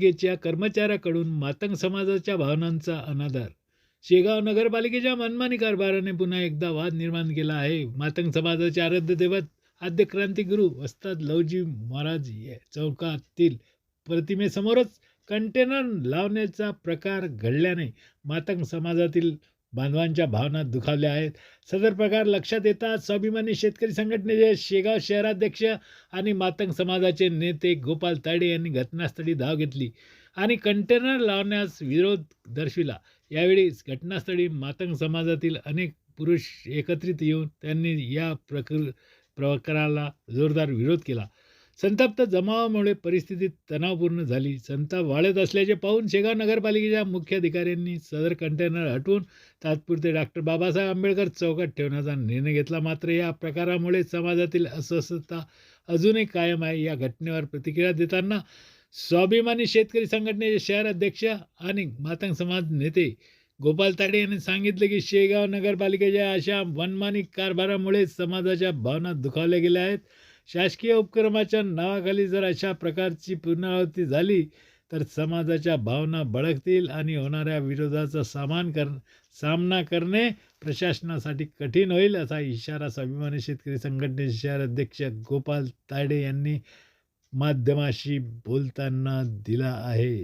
नगरपालिकेच्या कर्मचाऱ्याकडून मातंग समाजाच्या भावनांचा अनादर शेगाव नगरपालिकेच्या मनमानी कारभाराने पुन्हा एकदा वाद निर्माण केला आहे. मातंग समाजाचे आराध्य दैवत आद्य क्रांतिगुरू वस्ताद लवजी महाराज या चौकातील प्रतिमेसमोरच कंटेनर लावण्याचा प्रकार घडल्याने मातंग समाजातील बांधवांच्या भावना दुखावल्या आहेत. सदर प्रकार लक्षात येतात स्वाभिमानी शेतकरी संघटनेचे शेगाव शहराध्यक्ष आणि मातंग समाजाचे नेते गोपाल ताडे यांनी घटनास्थळी धाव घेतली आणि कंटेनर लावण्यास विरोध दर्शविला. यावेळी घटनास्थळी मातंग समाजातील अनेक पुरुष एकत्रित येऊन त्यांनी या प्रकर प्रकाराला जोरदार विरोध केला. संतप्त जमावामुळे परिस्थिती तणावपूर्ण झाली. संताप वाढत असल्याचे पाहून शेगाव नगरपालिकेच्या मुख्य अधिकाऱ्यांनी सदर कंटेनर हटवून तात्पुरते डॉक्टर बाबासाहेब आंबेडकर चौकात ठेवण्याचा निर्णय घेतला. मात्र या प्रकारामुळे समाजातील अस्वस्थता अजूनही कायम आहे. या घटनेवर प्रतिक्रिया देताना स्वाभिमानी शेतकरी संघटनेचे शहर अध्यक्ष आणि मातंग समाज नेते गोपाल ताडे यांनी सांगितले की शेगाव नगरपालिकेच्या अशा वनमानिक कारभारामुळे समाजाच्या भावना दुखावल्या गेल्या आहेत. शासकीय उपक्रमाच्या नावाखाली जर अशा प्रकारची पुनरावृत्ती झाली तर समाजाच्या भावना बळकतील आणि होणाऱ्या विरोधाचा सामान कर सामना करणे प्रशासनासाठी कठीण होईल असा इशारा स्वाभिमानी शेतकरी संघटनेचे शहर अध्यक्ष गोपाल तायडे यांनी माध्यमाशी बोलताना दिला आहे.